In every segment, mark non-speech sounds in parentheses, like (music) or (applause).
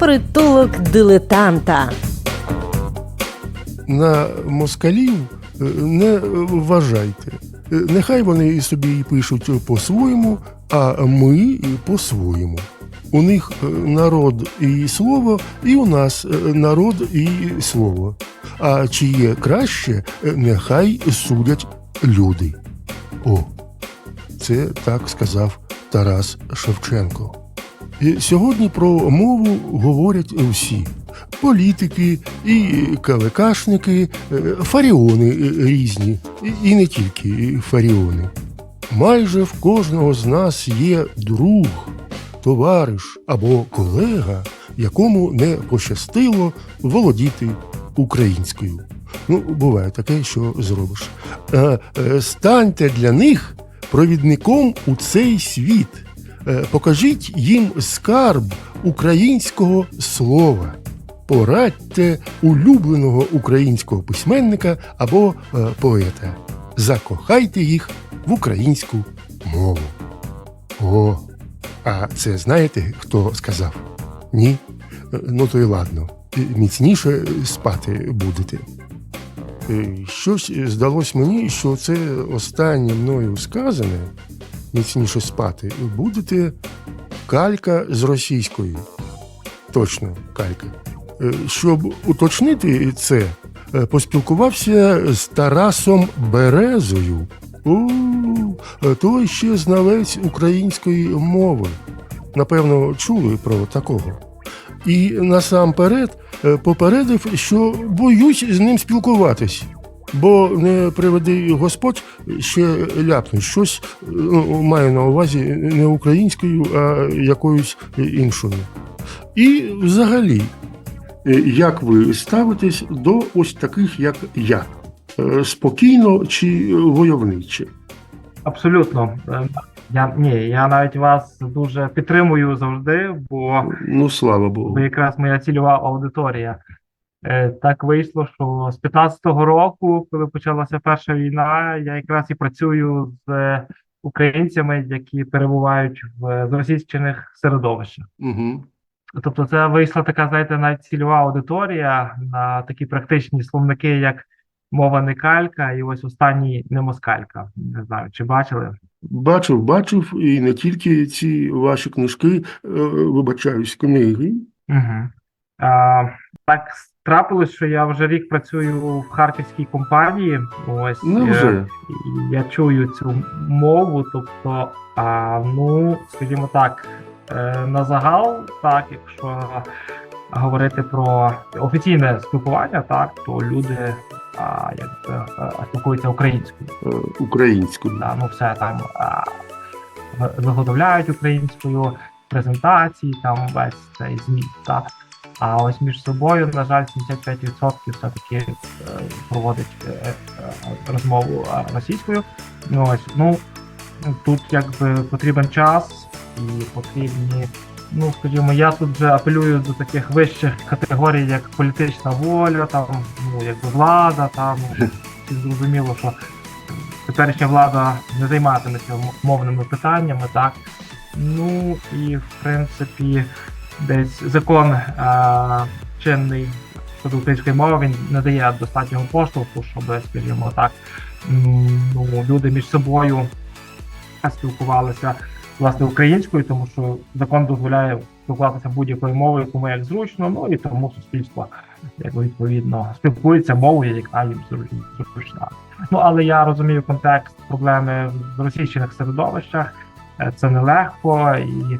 Притулок дилетанта. на москалів е, не вважайте. Е, Нехай вони собі і пишуть по-своєму, а ми по-своєму. У них е, народ і слово, і у нас народ і слово. А чи є краще, нехай судять люди. О, це так сказав Тарас Шевченко. Сьогодні про мову говорять всі: політики, і КВКшники, е, фаріони е, різні, і- не тільки фаріони. Майже в кожного з нас є друг, товариш або колега, якому не пощастило володіти українською. Ну, буває таке, що зробиш. Е, Станьте для них провідником у цей світ. Е, Покажіть їм скарб українського слова. Порадьте улюбленого українського письменника або е, поета. Закохайте їх в українську мову. О, а це знаєте, хто сказав? Ні? Е, Ну то й ладно. Міцніше спати будете. Щось здалось мені, що це останнє мною сказане, міцніше спати, будете калька з російської. Точно, калька. Е, Щоб уточнити це, е, поспілкувався з Тарасом Березою. О, е, той ще знавець української мови. Напевно, чули про такого. І насамперед попередив, що боюсь з ним спілкуватись. Бо не приведи Господь ще ляпнуть щось, ну, маю на увазі не українською, а якоюсь іншою. І взагалі, е, як ви ставитесь до ось таких, як я? Е, Спокійно чи войовниче? Абсолютно. Е, Я ні, я навіть вас дуже підтримую завжди, бо Ну, слава Богу. ви якраз моя цільова аудиторія. Е, Так вийшло, що з 15-го року, коли почалася перша війна, я якраз і працюю з українцями, які перебувають в зросійщених середовищах. Угу. Тобто, це вийшла така, знаєте, навіть цільова аудиторія на такі практичні словники, як мова не калька, і ось останній не москалька. Не знаю, чи бачили? Бачив, бачив, і не тільки ці ваші книжки, е, вибачаюсь, книги. Угу. А, так трапилось, що я вже рік працюю в харківській компанії. Ось Ну е, вже. і я чую цю мову. Тобто, а, ну, скажімо так, е, на загал, так, якщо говорити про офіційне спілкування, так, то люди а, якби, е, спілкуються українською. Українською. Да, ну все там а, виготовляють українською презентації, там весь цей зміст. Так. А ось між собою, на жаль, 75% все-таки е, проводить е, е, розмову російською. Ну ось, ну тут якби потрібен час і потрібні. Ну, скажімо, я тут вже апелюю до таких вищих категорій, як політична воля, там, ну, якби влада, там, (laughs) ну, зрозуміло, що теперішня влада не займатиметься мовними питаннями, так. Ну і в принципі, десь закон а, чинний щодо української мови він не дає достатнього поштовху, щоб, скажімо так, ну, люди між собою спілкувалися власне українською, тому що закон дозволяє спілкуватися будь-якою мовою, кому як зручно, ну і тому суспільство якби відповідно спілкується мовою, яка їм зру- зручна. Ну але я розумію контекст проблеми в російських середовищах. Е, Це нелегко, і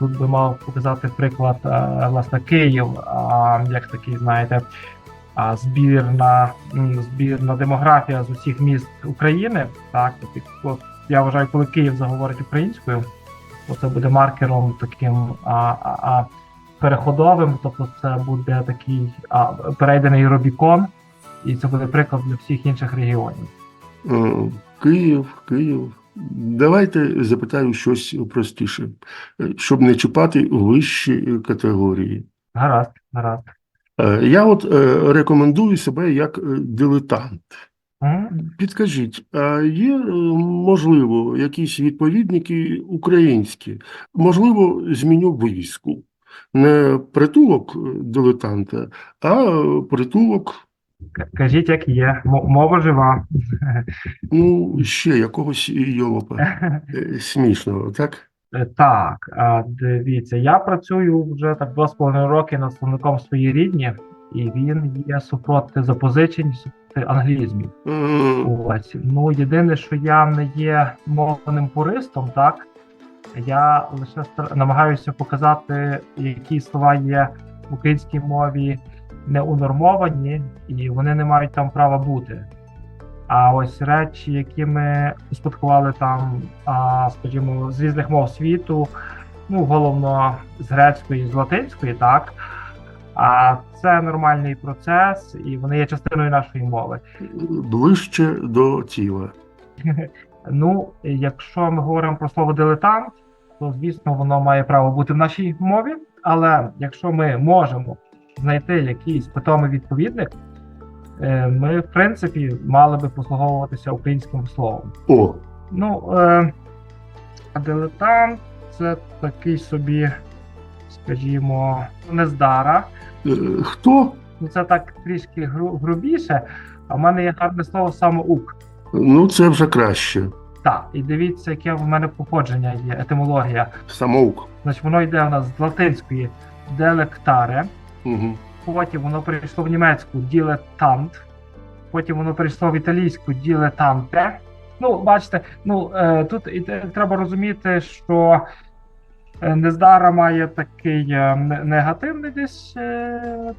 тут би мав показати приклад е, власне Київ, як такий, знаєте, збірна, збірна демографія з усіх міст України. Так, от, я вважаю, коли Київ заговорить українською, то це буде маркером таким а, а, переходовим, тобто це буде такий а, перейдений Рубікон, і це буде приклад для всіх інших регіонів. Е, Київ, Київ. Давайте запитаю щось простіше, е, щоб не чіпати вищі категорії. Гаразд, гаразд. Е, Я от е, рекомендую себе як е, дилетант. Підкажіть, а є, е, можливо, якісь відповідники українські? Можливо, зміню вивіску. Не притулок е, дилетанта, а е, притулок, Кажіть, як є. Мова жива. ну, ще якогось йолопа (laughs) е, смішного, так? Е, Так, дивіться, я працюю вже так два з половиною роки над словником своєї рідні, і він є супроти запозичень, супроти англізмів. Ось. Ну, єдине, що я не є мовним пуристом, так. Я лише намагаюся показати, які слова є в українській мові не унормовані, і вони не мають там права бути. А ось речі, які ми успадкували там, а, скажімо, з різних мов світу, ну, головно з грецької, з латинської, так. А це нормальний процес, і вони є частиною нашої мови. ближче до тіла. (laughs) Ну, якщо ми говоримо про слово дилетант, то звісно воно має право бути в нашій мові. Але якщо ми можемо знайти якийсь питомий відповідник, е, ми в принципі мали би послуговуватися українським словом. О, Ну, е, дилетант це такий собі, скажімо, нездара. е, хто? Ну це так трішки гру- грубіше. А в мене є гарне слово самоук. Ну, це вже краще. Так, і дивіться, яке в мене походження є, етимологія. Самоук. Значить, воно йде у нас з латинської делектаре, Угу. потім воно перейшло в німецьку ділетант, потім воно перейшло в італійську ділетанте. Ну, бачите, ну е, тут і треба розуміти, що е, нездара має такий е, негативний десь е,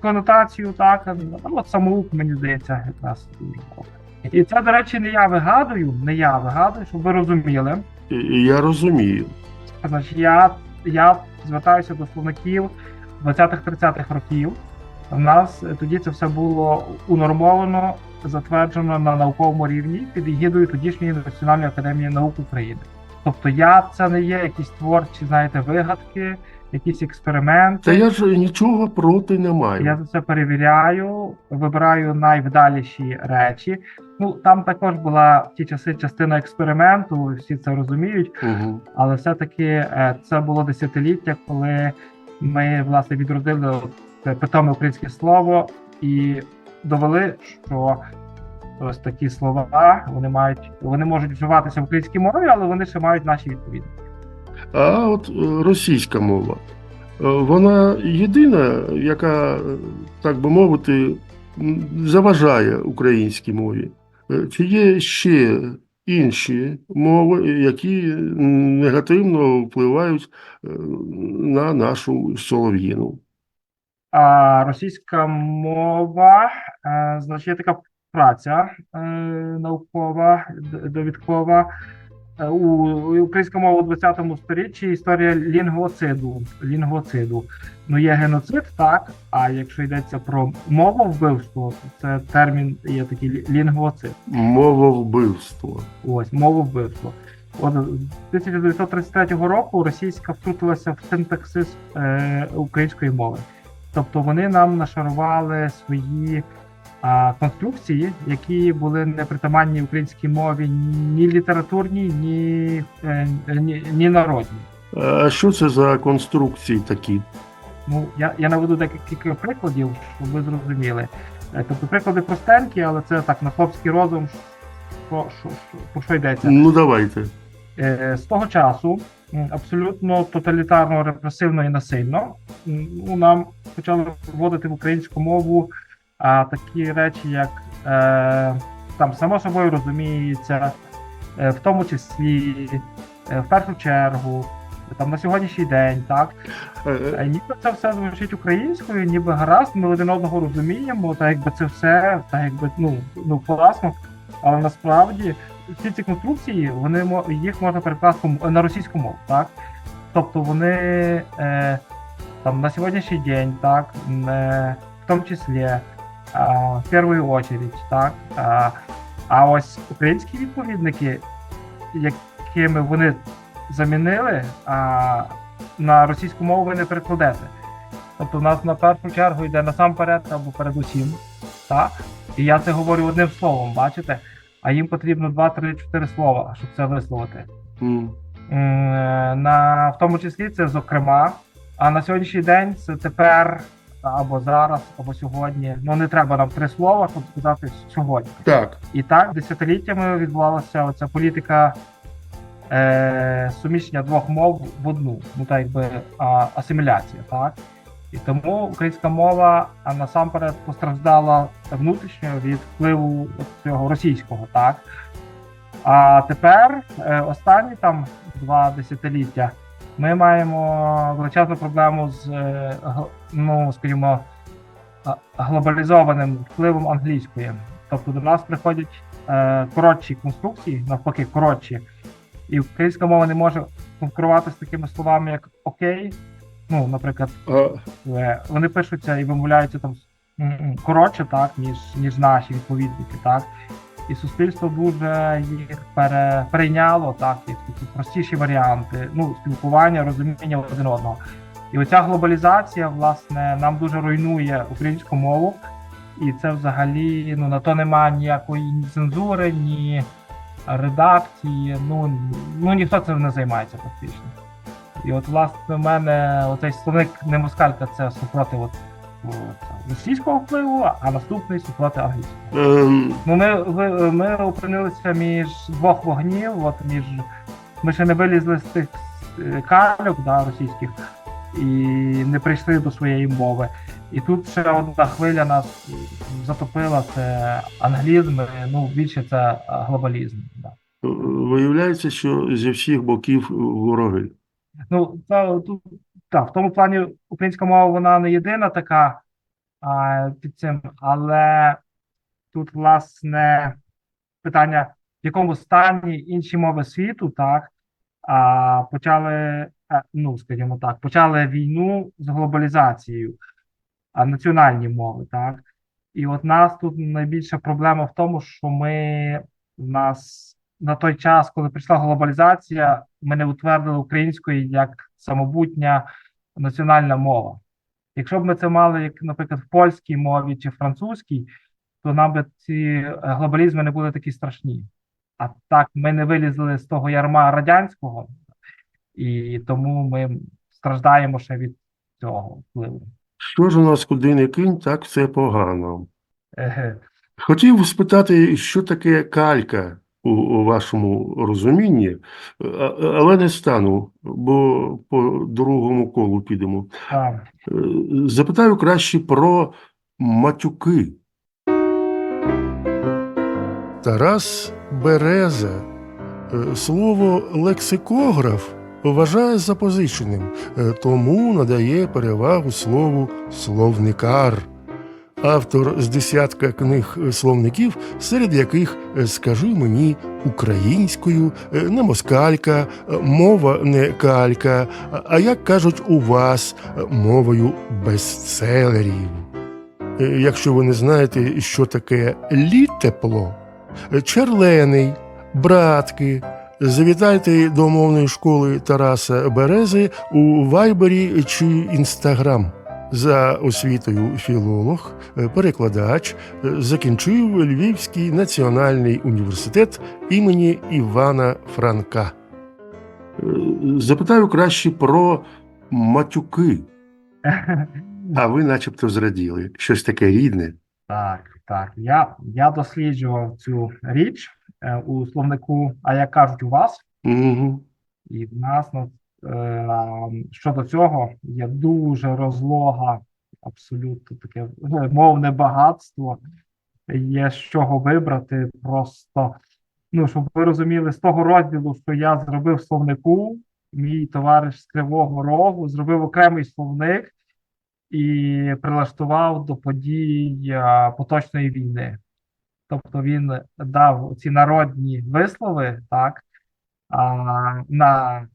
конотацію, так. Ну, от самоук, мені здається, якраз. І це, до речі, не я вигадую, не я вигадую, щоб ви розуміли. Я розумію. Значить, я, я звертаюся до словників 20-30-х років. У нас е, тоді це все було унормовано, затверджено на науковому рівні під егідою тодішньої Національної академії наук України. Тобто я це не є якісь творчі, знаєте, вигадки, якісь експерименти. Та я ж нічого проти не маю. Я це перевіряю, вибираю найвдаліші речі. Ну там також була в ті часи частина експерименту, всі це розуміють. Угу. Але все-таки е, це було десятиліття, коли ми власне відродили це питоме українське слово і довели, що ось такі слова вони мають вони можуть вживатися в українській мові, але вони ще мають наші відповідні. А от російська мова, е, вона єдина, яка, е, так би мовити, заважає українській мові. Е, Чи є ще інші мови, які негативно впливають е, на нашу солов'їну? А російська мова, е, значить, є така праця е, наукова, довідкова. Е, У українська мова у 20 сторіччі історія лінгвоциду. лінгвоциду. Ну, є геноцид, так. А якщо йдеться про мововбивство, то це термін є такий лі- лінгвоцид. Мововбивство. Ось мововбивство. От з 1933 року російська втрутилася в синтаксис е, української мови. Тобто вони нам нашарували свої конструкції, які були непритаманні українській мові ні літературній, ні, е, ні, ні народній. А що це за конструкції такі? Ну, я, я наведу декілька прикладів, щоб ви зрозуміли. Е, Тобто приклади простенькі, але це так на хлопський розум, що, що, що, про що йдеться. Ну, давайте. Е, з того часу абсолютно тоталітарно, репресивно і насильно ну, нам почали вводити в українську мову а, такі речі, як е, там само собою розуміється, е, в тому числі, е, в першу чергу, там на сьогоднішній день, так Е, Е, Ніби це все звучить українською, ніби гаразд, ми один одного розуміємо, так якби це все, так якби ну, ну класно. Але насправді всі ці конструкції, вони їх можна перекласти на російську мову, так? Тобто вони е, там на сьогоднішній день, так, не, в тому числі, в першу очередь, так. А, а ось українські відповідники, якими вони замінили, а, на російську мову ви не перекладете. Тобто в нас на першу чергу йде насамперед або передусім. Так? І я це говорю одним словом, бачите? А їм потрібно 2, 3, 4 слова, щоб це висловити. е, На, в тому числі це, зокрема, А на сьогоднішній день це тепер або зараз, або сьогодні. Ну не треба нам три слова, щоб сказати сьогодні. Так. І так десятиліттями відбувалася оця політика е, суміщення двох мов в одну, ну так якби а, асиміляція, так? І тому українська мова а, насамперед постраждала внутрішньо від впливу цього російського, так? А тепер, е, останні там два десятиліття, ми маємо величезну проблему з, е, ну, скажімо, глобалізованим впливом англійської. Тобто до нас приходять е, коротші конструкції, навпаки, коротші, і українська мова не може конкурувати з такими словами, як окей. Ну, наприклад, е, вони пишуться і вимовляються там коротше, так, ніж, ніж наші відповідники, так. І суспільство дуже їх пере, перейняло, так, як такі простіші варіанти, ну, спілкування, розуміння один одного. І оця глобалізація, власне, нам дуже руйнує українську мову, і це взагалі ну, на то немає ніякої ні цензури, ні редакції. Ну, ну ніхто цим не займається фактично. І от, власне, в мене оцей словник не москалька це супроти от, о, це, російського впливу, а наступний супроти англійського. ем, Ну, ми, ви- ми опинилися між двох вогнів, от між ми ще не вилізли з тих е, кальок да, російських і не прийшли до своєї мови. І тут ще одна хвиля нас затопила це англізм, ну більше це е, глобалізм. Да. виявляється, що зі всіх боків вороги. Ну, це тут так, в тому плані українська мова вона не єдина така а, під цим, але тут, власне, питання, в якому стані інші мови світу, так, а, почали, е, ну, скажімо так, почали війну з глобалізацією, а національні мови, так. І от нас тут найбільша проблема в тому, що ми нас на той час, коли прийшла глобалізація, ми не утвердили української як самобутня національна мова. Якщо б ми це мали, як, наприклад, в польській мові чи французькій, то нам би ці е, глобалізми не були такі страшні. А так ми не вилізли з того ярма радянського, і тому ми страждаємо ще від цього впливу. Що ж у нас куди не кинь, так все погано. Еге. Хотів спитати, що таке калька у, у вашому розумінні, але не стану, бо по другому колу підемо. Так. Е, Запитаю краще про матюки. Тарас Береза е, слово лексикограф вважає запозиченим, е, тому надає перевагу слову словникар. Автор з десятка книг е, словників, серед яких е, скажи мені українською, е, не москалька, мова не калька, а- як кажуть у вас мовою бестселерів. Якщо ви не знаєте, що таке літепло, черлений, братки, завітайте до мовної школи Тараса Берези у Вайбері чи Інстаграм. За освітою філолог, е, перекладач, е, закінчив Львівський національний університет імені Івана Франка. Е, Запитаю краще про матюки. (laughs) А ви начебто зраділи. Щось таке рідне. Так, так. Я, я досліджував цю річ у словнику, а як кажуть у вас, Угу. і в нас ну, щодо цього є дуже розлога, абсолютно таке е, мовне багатство. Є з чого вибрати. Просто, ну, щоб ви розуміли, з того розділу, що я зробив словнику, мій товариш з Кривого Рогу зробив окремий словник і прилаштував до подій поточної війни. Тобто він дав ці народні вислови, так, на,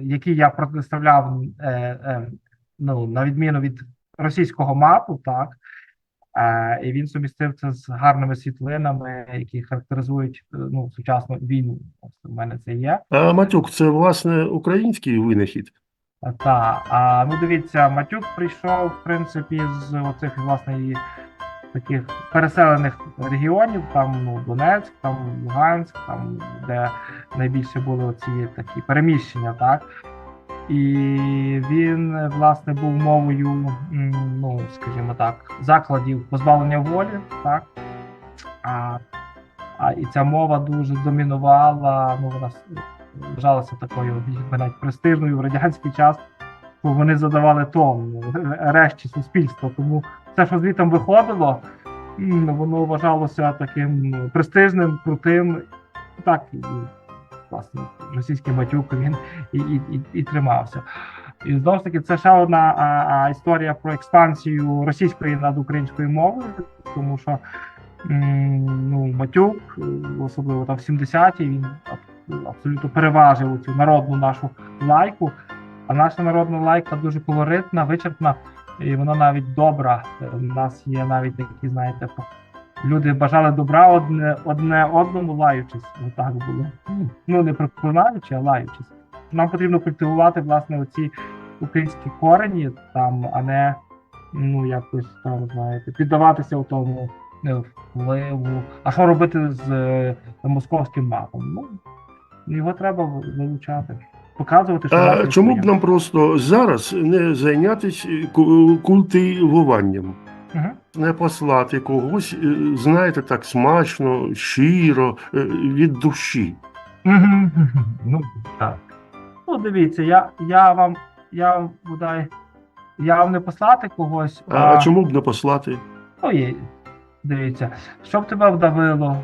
які я протиставляв, е, е, ну, на відміну від російського мапу, так, е, і він сумістив це з гарними світлинами, які характеризують ну, сучасну війну. Ось у мене це є. А матюк це власне український винахід. Так, а ну дивіться, Матюк прийшов, в принципі, з оцих власне таких переселених регіонів, там ну, Донецьк, там Луганськ, там де найбільше були оці такі переміщення, так. І він, е, власне, був мовою, ну, скажімо так, закладів позбавлення волі, так? А, а і ця мова дуже домінувала, ну, вона вважалася такою навіть престижною в радянський час, бо вони задавали тон ну, решті суспільства. Тому все, що звітом виходило, воно вважалося таким ну, престижним, крутим. Так, і, власне, російський матюк він і, і, і, і тримався. І знову ж таки, це ще одна а, а, історія про експансію російської над українською мовою, тому що ну, матюк, особливо там в 70-ті, він абсолютно переважив цю народну нашу лайку. А наша народна лайка дуже колоритна, вичерпна, і вона навіть добра. У нас є навіть такі, знаєте, люди бажали добра одне, одне одному лаючись. Отак було. Ну, не проклинаючи, а лаючись. Нам потрібно культивувати, власне, оці українські корені, там, а не ну, якось там, знаєте, піддаватися у тому е, впливу. А що робити з е, московським матом? Ну, його треба вилучати, показувати, що А чому б нам просто зараз не зайнятися ку- культивуванням? Мгм. Не послати когось, е, знаєте, так смачно, щиро, е, від душі. Ну, так. Ну, дивіться, я, я вам, я бодай, я вам не послати когось, А, а чому б не послати? Ну, є. Дивіться, щоб тебе вдавило,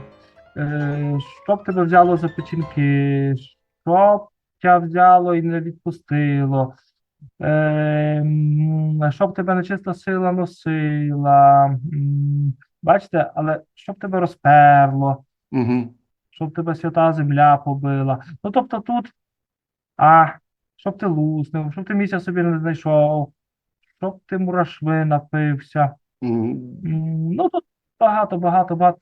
е, щоб тебе взяло за печінки, щоб тебе взяло і не відпустило, е, щоб тебе нечиста сила носила. Бачите, але щоб тебе розперло, Угу. щоб тебе свята земля побила. Ну, тобто тут, а, щоб ти луснув, щоб ти місця собі не знайшов, щоб ти мурашви напився. М, Ну, тут багато, багато, багато.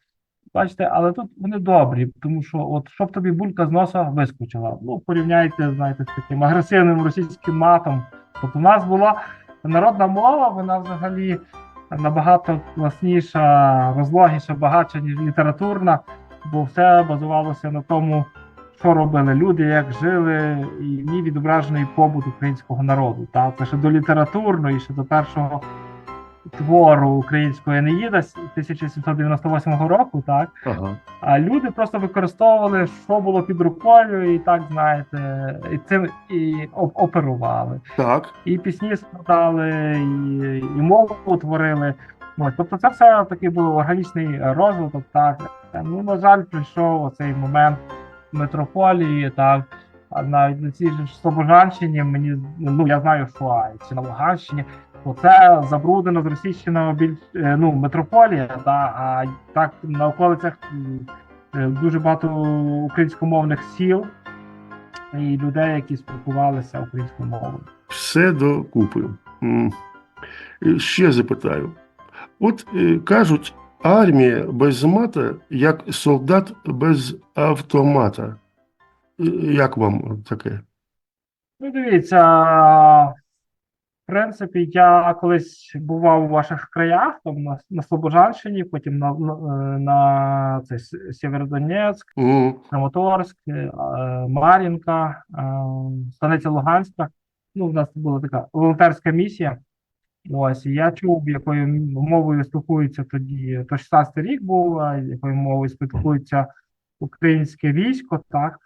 Бачите, але тут вони добрі, тому що от щоб тобі булька з носа вискочила. Ну, порівняйте, знаєте, з таким агресивним російським матом. Тобто, в нас була народна мова, вона взагалі набагато класніша, розлогіша, багатша, ніж літературна, бо все базувалося на тому, що робили люди, як жили, і в ній відображений побут українського народу. Та? Це ще до літературної, ще до першого твору українського Енеїда 1798 року, так? Ага. А люди просто використовували, що було під рукою, і так знаєте, і цим і оперували. Так. І пісні складали, і, і мову творили. Ось, тобто це все таки був органічний розвиток. Так ну на жаль, прийшов оцей момент метрополії, так. А навіть на цій ж Слобожанщині мені ну я знаю, що а, чи на Луганщині, Оце забруднено зросійщено більш е, ну, метрополія, та, а так на околицях е, дуже багато українськомовних сіл і людей, які спілкувалися українською мовою. Все докупи. М. Е, Ще запитаю. От е, кажуть, армія без мата, як солдат без автомата. Як вам таке? Ну, дивіться, принципі, я колись бував у ваших краях, там на, на Слобожанщині, потім на, на, на це, Сєвєродонецьк, М, Краматорськ, е, Мар'їнка, е, Станиця Луганська. Ну, в нас була така волонтерська місія. Ось, і я чув, якою мовою спілкуються тоді, то 16 рік був, якою мовою спілкується українське військо, так.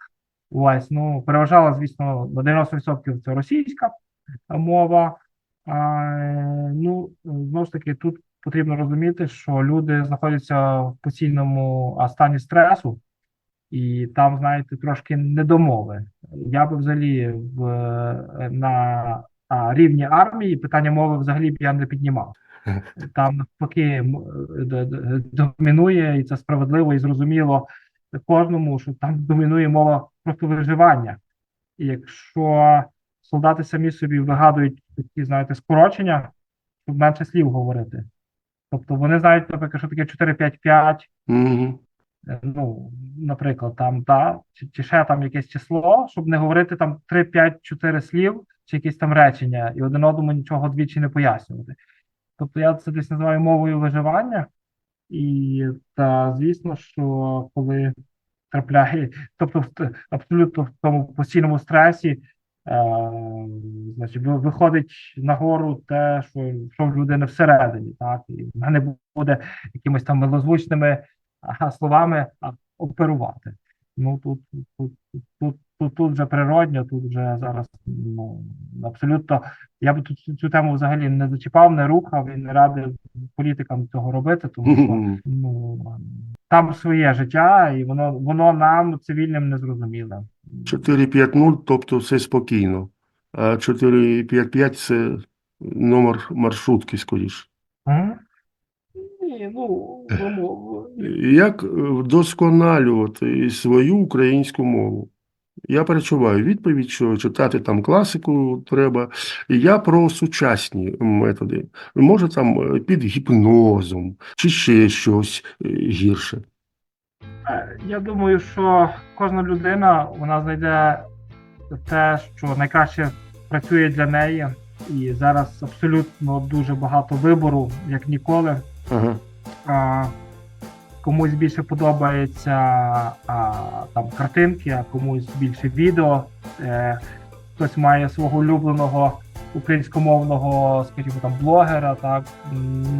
Ось, ну, переважала, звісно, на 90% це російська мова. А, ну, знову ж таки, тут потрібно розуміти, що люди знаходяться в постійному стані стресу, і там, знаєте, трошки недомови. Я би взагалі в, на а, рівні армії питання мови взагалі б я не піднімав. (laughs) Там навпаки домінує, і це справедливо і зрозуміло кожному, що там домінує мова просто виживання. І якщо солдати самі собі вигадують такі, знаєте, скорочення, щоб менше слів говорити. Тобто вони знають, наприклад, що таке 4-5-5. Е, ну, наприклад, там, та, чи, чи ще там якесь число, щоб не говорити там 3, 5, 4 слів, чи якісь там речення, і один одному нічого двічі не пояснювати. Тобто я це десь називаю мовою виживання, і та, звісно, що коли трапляє, тобто абсолютно в тому постійному стресі, значить, ви- виходить нагору те, що, що в людини всередині, так, і вона не буде якимись там милозвучними словами оперувати. Ну тут, тут, тут, тут, тут вже природньо, тут вже зараз ну, абсолютно. Я би тут цю- тему взагалі не зачіпав, не рухав і не радив політикам цього робити, тому що ну, там своє життя, і воно, воно нам, цивільним, не зрозуміле. 4-5-0, тобто це спокійно. А 4-5-5 це номер маршрутки, скоріше. М? Ні, ну, ну, Як вдосконалювати свою українську мову? Я перечуваю відповідь, що читати там класику треба. Я про сучасні методи. Може, там е, під гіпнозом чи ще щось е, гірше. Е, Я думаю, що кожна людина вона знайде те, що найкраще працює для неї, і зараз абсолютно дуже багато вибору, як ніколи. Ага. Комусь більше подобається а, там картинки, а комусь більше відео. Е, хтось має свого улюбленого українськомовного, скажімо там, блогера, так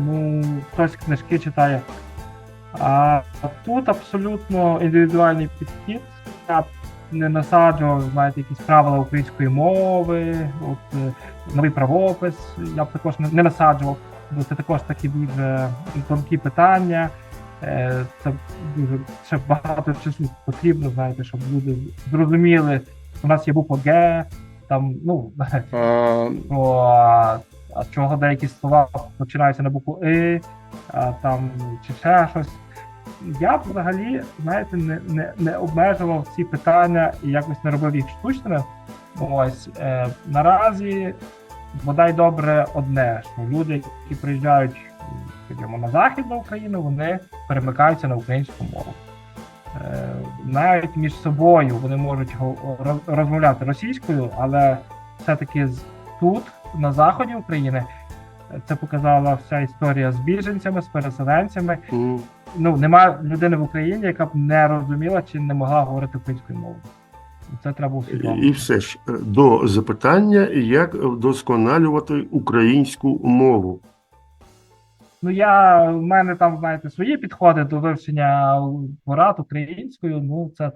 ну хтось книжки читає. А тут абсолютно індивідуальний підхід. Я не насаджував, знаєте, якісь правила української мови, от е, новий правопис. Я б також не насаджував, бо це також такі дуже тонкі питання. Е, Це дуже ще багато часу потрібно, знаєте, щоб люди зрозуміли. У нас є буква Г, там, ну, про чого деякі слова починаються на букву И, а, там чи ще щось. Я б взагалі, знаєте, не, не, не обмежував ці питання і якось не робив їх штучними. Ось е, наразі бодай добре одне, що люди, які приїжджають скажімо, на Західну Україну, вони перемикаються на українську мову. Е, навіть між собою вони можуть розмовляти російською, але все-таки тут, на заході України, це показала вся історія з біженцями, з переселенцями. м. Ну, немає людини в Україні, яка б не розуміла чи не могла говорити українською мовою. Це треба усвідомити. І все ж е, до запитання, як вдосконалювати українську мову. Ну, я в мене там, знаєте, свої підходи до вивчення порад українською. Ну, це,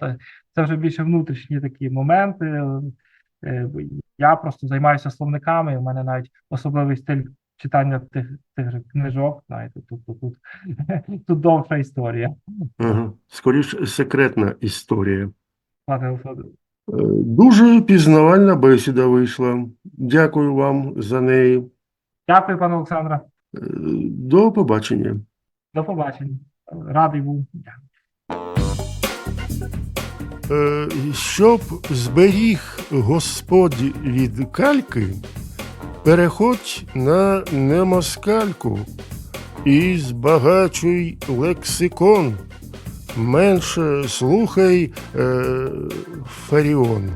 це вже більше внутрішні такі моменти. Е, Я просто займаюся словниками, у мене навіть особливий стиль читання тих, тих же книжок. Знаєте, тут, тут, тут, (laughs) тут довша історія. Ага. Скоріш секретна історія. Пане. Е, Дуже пізнавальна бесіда вийшла. Дякую вам за неї. Дякую, пане Олександре. Е, До побачення. До побачення. Радий був. Е, Щоб зберіг Господь від кальки, переходь на немоскальку і збагачуй лексикон. Менше слухай е, Фаріон.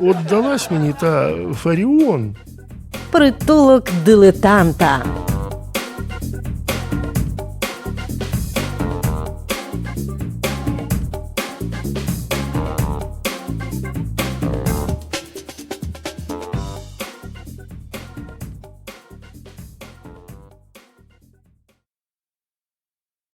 От далась мені та Фаріон. Притулок дилетанта.